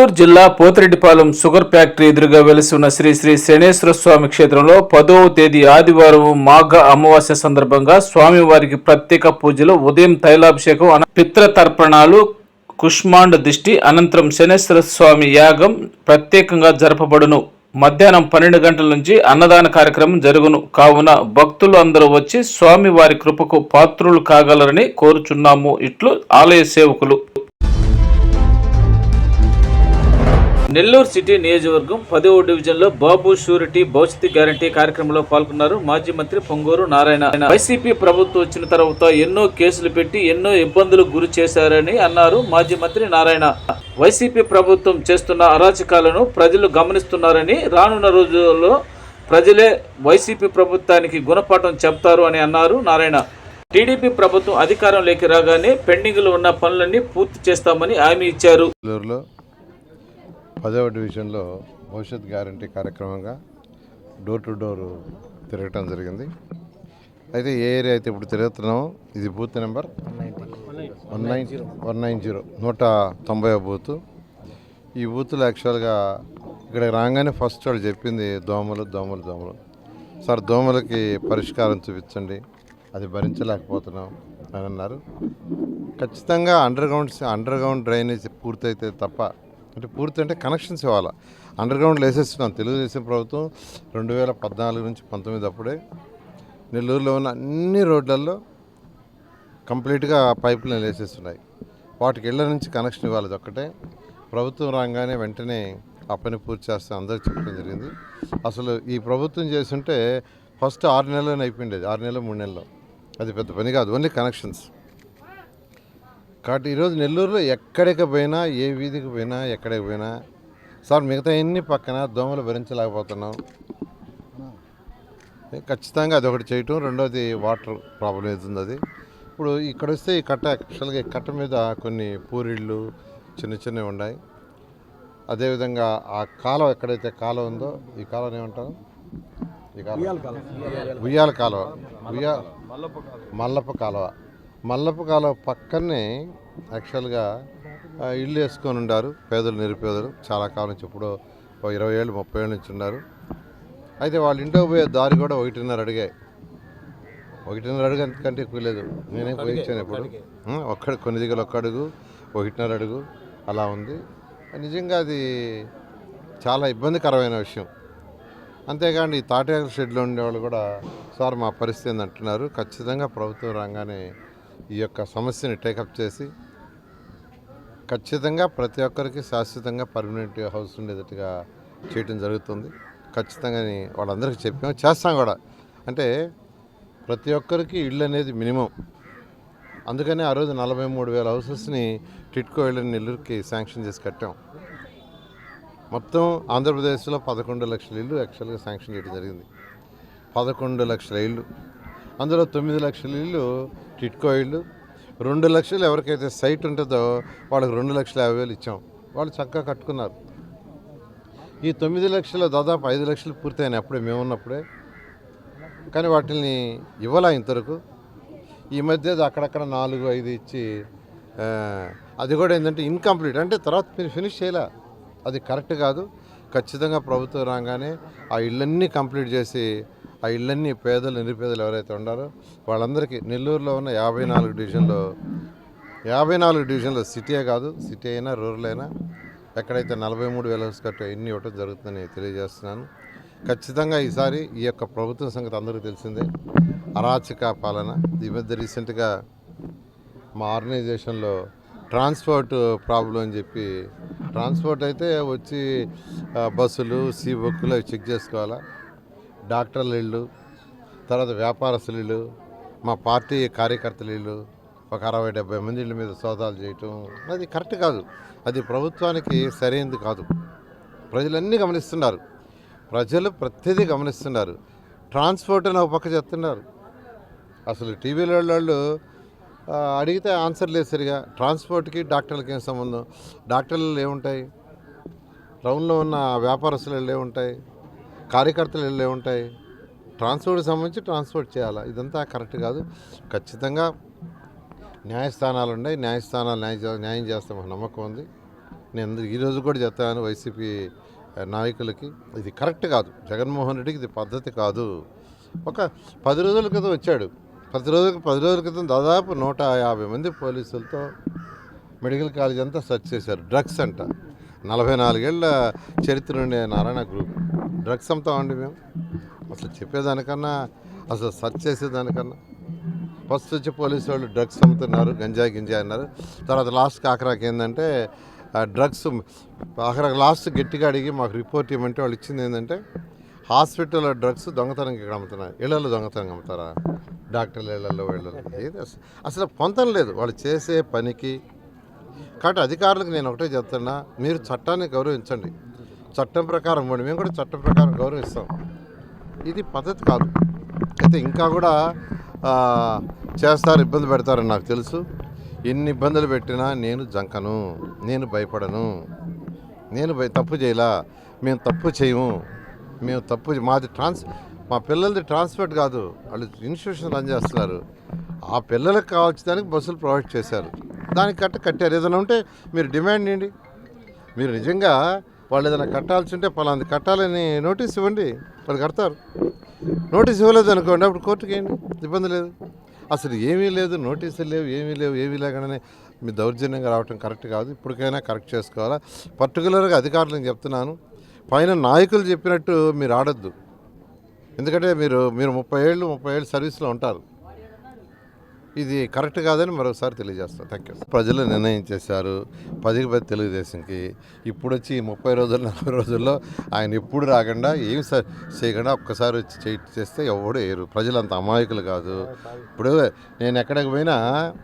నెల్లూరు జిల్లా Pothireddipalem sugar factory ఎదురుగా వెలిసి ఉన్న శ్రీ శ్రీ శనేశ్వర స్వామి క్షేత్రంలో పదవ తేదీ ఆదివారం మాఘ అమావాస్య సందర్భంగా స్వామివారికి ప్రత్యేక పూజలు ఉదయం తైలాభిషేకం పిత్ర తర్పణాలు కుష్మాండ దిష్టి అనంతరం శనేశ్వర స్వామి యాగం ప్రత్యేకంగా జరపబడును. మధ్యాహ్నం పన్నెండు గంటల నుంచి అన్నదాన కార్యక్రమం జరుగును. కావున భక్తులు అందరూ వచ్చి స్వామి వారి కృపకు పాత్రులు కాగలరని కోరుచున్నాము. ఇట్లు ఆలయ సేవకులు. నెల్లూరు సిటీ నియోజకవర్గం పదవ డివిజన్లో బాబు షూరిటీ భవిష్యత్ గ్యారంటీ కార్యక్రమంలో పాల్గొన్నారు మాజీ మంత్రి పొంగూరు నారాయణ. వైసీపీ ప్రభుత్వం వచ్చిన తర్వాత ఎన్నో కేసులు పెట్టి ఎన్నో ఇబ్బందులకు గురి చేశారని అన్నారు మాజీ మంత్రి నారాయణ. వైసీపీ ప్రభుత్వం చేస్తున్న అరాచకాలను ప్రజలు గమనిస్తున్నారని రానున్న రోజుల్లో ప్రజలే వైసీపీ ప్రభుత్వానికి గుణపాఠం చెప్తారు అని అన్నారు నారాయణ. టీడీపీ ప్రభుత్వం అధికారంలోకి రాగానే పెండింగ్లో ఉన్న పనులన్నీ పూర్తి చేస్తామని హామీ ఇచ్చారు. పదవ డివిజన్లో భవిష్యత్ గ్యారంటీ కార్యక్రమంగా డోర్ టు డోర్ తిరగటం జరిగింది. అయితే ఏ ఏరియా అయితే ఇప్పుడు తిరుగుతున్నామో ఇది booth number one nine one nine zero నూట తొంభై బూత్. ఈ బూత్లో యాక్చువల్గా ఇక్కడ రాగానే ఫస్ట్ వాళ్ళు చెప్పింది దోమలు దోమలు దోమలు. సార్ దోమలకి పరిష్కారం చూపించండి. అది భరించలేకపోతున్నాం అని అన్నారు. ఖచ్చితంగా underground underground drainage పూర్తయితే తప్ప అంటే పూర్తి అంటే కనెక్షన్స్ ఇవ్వాలి? Under ground వేసేస్తున్నాం. తెలుగుదేశం ప్రభుత్వం రెండు వేల పద్నాలుగు నుంచి పంతొమ్మిది అప్పుడే నెల్లూరులో ఉన్న అన్ని రోడ్లలో కంప్లీట్గా పైపులను వేసేస్తున్నాయి. వాటికి వెళ్ళ నుంచి కనెక్షన్ ఇవ్వాలి ఒక్కటే. ప్రభుత్వం రాగానే వెంటనే ఆ పని పూర్తి చేస్తే అందరికి చెప్పడం జరిగింది. అసలు ఈ ప్రభుత్వం చేస్తుంటే ఫస్ట్ ఆరు నెలలోనే అయిపోయిండేది. ఆరు నెలలు మూడు నెలలు. అది పెద్ద పని కాదు. Only connections. కాబట్టి ఈరోజు నెల్లూరులో ఎక్కడికి పోయినా ఏ వీధికి పోయినా ఎక్కడికి పోయినా సార్ మిగతా ఎన్ని పక్కన దోమలు భరించలేకపోతున్నాం. ఖచ్చితంగా అది ఒకటి చేయటం. రెండోది వాటర్ ప్రాబ్లం అవుతుంది అది. ఇప్పుడు ఇక్కడ వస్తే ఈ కట్ట యాక్చువల్గా ఈ కట్ట మీద కొన్ని పూరిళ్ళు చిన్న చిన్నవి ఉన్నాయి. అదేవిధంగా ఆ కాలువ ఎక్కడైతే కాలువ ఉందో ఈ కాలువని ఏమంటారు? ఈ కాలువ. ఉయ్యాల కాలువ. ఉయ్యా మల్లప్ప కాలువ. మల్లప్ప కాలువ పక్కనే యాక్చువల్గా ఇల్లు వేసుకొని ఉండారు పేదలు నిరుపేదలు. చాలా కాలం నుంచి ఇప్పుడు ఇరవై ఏళ్ళు ముప్పై ఏళ్ళ నుంచి ఉన్నారు. అయితే వాళ్ళ ఇంట్లో పోయే దారి కూడా ఒకటిన్నర అడిగాయి ఒకటిన్నర అడుగు అంతకంటే ఎక్కువ లేదు. నేనేం పోయించాను ఇప్పుడు ఉం, ఒక్క కొన్ని దిగలు ఒక్క అడుగు ఒకటిన్నర అడుగు అలా ఉంది. నిజంగా అది చాలా ఇబ్బందికరమైన విషయం. అంతేకాండి ఈ తాటేకల షెడ్లో ఉండేవాళ్ళు కూడా సార్ మా పరిస్థితి అంటున్నారు. ఖచ్చితంగా ప్రభుత్వం రాగానే ఈ యొక్క సమస్యని టేకప్ చేసి ఖచ్చితంగా ప్రతి ఒక్కరికి శాశ్వతంగా పర్మనెంట్ హౌస్ ఉండేటట్టుగా చేయటం జరుగుతుంది. ఖచ్చితంగా వాళ్ళందరికీ చెప్పాము. చేస్తాం కూడా. అంటే ప్రతి ఒక్కరికి ఇళ్ళు అనేది మినిమం అందుకనే ఆ రోజు నలభై మూడు వేల హౌసెస్ని టిట్కో ఇళ్ళని నెల్లూరుకి శాంక్షన్ చేసి కట్టాం. మొత్తం ఆంధ్రప్రదేశ్లో పదకొండు లక్షల ఇల్లు యాక్చువల్గా శాంక్షన్ చేయడం జరిగింది. పదకొండు లక్షల ఇల్లు. అందులో తొమ్మిది లక్షల ఇల్లు టిట్కో ఇల్లు. రెండు లక్షలు ఎవరికైతే సైట్ ఉంటుందో వాళ్ళకి రెండు లక్షల యాభై వేలు ఇచ్చాం. వాళ్ళు చక్కగా కట్టుకున్నారు. ఈ తొమ్మిది లక్షలు దాదాపు ఐదు లక్షలు పూర్తయినాయి అప్పుడే మేము ఉన్నప్పుడే కానీ వాటిని ఇవ్వాలా ఇంతవరకు. ఈ మధ్య అది అక్కడక్కడ నాలుగు ఐదు ఇచ్చి అది కూడా ఏంటంటే ఇన్కంప్లీట్ అంటే తర్వాత మీరు ఫినిష్ చేయలే. అది కరెక్ట్ కాదు. ఖచ్చితంగా ప్రభుత్వం రాగానే ఆ ఇళ్ళన్నీ కంప్లీట్ చేసి ఆ ఇళ్ళన్నీ పేదలు నిరుపేదలు ఎవరైతే ఉన్నారో వాళ్ళందరికీ నెల్లూరులో ఉన్న యాభై నాలుగు డివిజన్లో యాభై నాలుగు డివిజన్లో సిటీయే కాదు సిటీ అయినా రూరల్ అయినా ఎక్కడైతే నలభై మూడు వేల హౌస్ కట్ట ఎన్ని ఇవ్వటం జరుగుతుందని తెలియజేస్తున్నాను. ఖచ్చితంగా ఈసారి ఈ యొక్క ప్రభుత్వం సంగతి అందరికీ తెలిసిందే. అరాచక పాలన ఈ మధ్య రీసెంట్గా మా ఆర్గనైజేషన్లో ట్రాన్స్పోర్ట్ ప్రాబ్లం అని చెప్పి ట్రాన్స్పోర్ట్ అయితే వచ్చి బస్సులు సీ బుక్లు అవి చెక్ చేసుకోవాలా? డాక్టర్ల ఇళ్ళు తర్వాత వ్యాపారస్తుల ఇళ్ళు మా పార్టీ కార్యకర్తల ఇళ్ళు ఒక అరవై డెబ్బై మంది ఇళ్ళ మీద సోదాలు చేయటం అది కరెక్ట్ కాదు. అది ప్రభుత్వానికి సరైనది కాదు. ప్రజలన్నీ గమనిస్తున్నారు. ప్రజలు ప్రతిదీ గమనిస్తున్నారు. ట్రాన్స్పోర్ట్ అని ఒక పక్క చెప్తున్నారు. అసలు టీవీలో వాళ్ళు అడిగితే ఆన్సర్ లేదు సరిగా. ట్రాన్స్పోర్ట్కి డాక్టర్లకి ఏం సంబంధం? డాక్టర్లు ఏముంటాయి? టౌన్లో ఉన్న వ్యాపారస్తులు ఏముంటాయి? కార్యకర్తలు వెళ్ళే ఉంటాయి? ట్రాన్స్పోర్ట్కి సంబంధించి ట్రాన్స్పోర్ట్ చేయాలి? ఇదంతా కరెక్ట్ కాదు. ఖచ్చితంగా న్యాయస్థానాలు ఉన్నాయి. న్యాయస్థానాలు న్యాయ న్యాయం చేస్తామని నమ్మకం ఉంది. నేను ఈరోజు కూడా చెప్తాను వైసీపీ నాయకులకి ఇది కరెక్ట్ కాదు. జగన్మోహన్ రెడ్డికి ఇది పద్ధతి కాదు. ఒక పది రోజుల క్రితం వచ్చాడు. పది రోజుల పది రోజుల క్రితం దాదాపు నూట యాభై మంది పోలీసులతో మెడికల్ కాలేజ్ అంతా సెర్చ్ చేశారు. డ్రగ్స్ అంట. నలభై నాలుగేళ్ళ చరిత్ర ఉండే నారాయణ గ్రూప్. డ్రగ్స్ అమ్ముతామండి మేము. అసలు చెప్పేదానికన్నా అసలు సర్చ్ చేసేదానికన్నా. ఫస్ట్ వచ్చి పోలీసు వాళ్ళు డ్రగ్స్ అమ్ముతున్నారు గంజా గింజా అన్నారు. తర్వాత లాస్ట్ ఆఖరాకి ఏంటంటే డ్రగ్స్ ఆఖరాకి లాస్ట్ గట్టిగా అడిగి మాకు రిపోర్ట్ ఇవ్వమంటే వాళ్ళు ఇచ్చింది ఏంటంటే హాస్పిటల్లో డ్రగ్స్ దొంగతనం ఇక్కడ అమ్ముతున్నారు. ఇళ్ళలో దొంగతనం అమ్ముతారా? డాక్టర్ల ఇళ్ళలో వీళ్ళలో ఏది అసలు అసలు పొంతం లేదు. వాళ్ళు చేసే పనికి. కాబట్టి అధికారులకు నేను ఒకటే చెప్తున్నా మీరు చట్టాన్ని గౌరవించండి. చట్టం ప్రకారం ఇవ్వండి. మేము కూడా చట్టం ప్రకారం గౌరవిస్తాం. ఇది పద్ధతి కాదు. అయితే ఇంకా కూడా చేస్తారు ఇబ్బంది పెడతారని నాకు తెలుసు. ఎన్ని ఇబ్బందులు పెట్టినా నేను జంకను నేను భయపడను. నేను భయ తప్పు చేయలా. మేము తప్పు చేయము. మేము తప్పు మాది ట్రాన్స్ మా పిల్లలది ట్రాన్స్పోర్ట్ కాదు. వాళ్ళు ఇన్స్టిట్యూషన్ రన్ చేస్తున్నారు. ఆ పిల్లలకు కావాల్సిన దానికి బస్సులు ప్రొవైడ్ చేశారు. దానికి కట్ట కట్టారు. ఏదైనా ఉంటే మీరు డిమాండ్ చేయండి. మీరు నిజంగా వాళ్ళు ఏదైనా కట్టాల్సి ఉంటే పలాంది. కట్టాలని నోటీస్ ఇవ్వండి. వాళ్ళు కడతారు. నోటీస్ ఇవ్వలేదు అనుకోండి అప్పుడు కోర్టుకి ఏంటి? ఇబ్బంది లేదు. అసలు ఏమీ లేదు నోటీసులు లేవు ఏమీ లేవు ఏమీ లేకుండానే మీ దౌర్జన్యంగా రావటం కరెక్ట్ కాదు. ఇప్పటికైనా కరెక్ట్ చేసుకోవాలా? పర్టికులర్గా అధికారులకు చెప్తున్నాను పైన నాయకులు చెప్పినట్టు మీరు ఆడొద్దు. ఎందుకంటే మీరు మీరు ముప్పై ఏళ్ళు ముప్పై ఏళ్ళు సర్వీస్లో ఉంటారు. ఇది కరెక్ట్ కాదని మరోసారి తెలియజేస్తాను థ్యాంక్ యూ ప్రజలు నిర్ణయం చేశారు. పదికి పది తెలుగుదేశంకి. ఇప్పుడు వచ్చి ఈ ముప్పై రోజులు నలభై రోజుల్లో ఆయన ఎప్పుడు రాకుండా ఏం చేయకుండా ఒక్కసారి వచ్చి చేస్తే ఎవడు వేయరు ప్రజలు అంత అమాయకులు కాదు. ఇప్పుడు నేను ఎక్కడికి పోయినా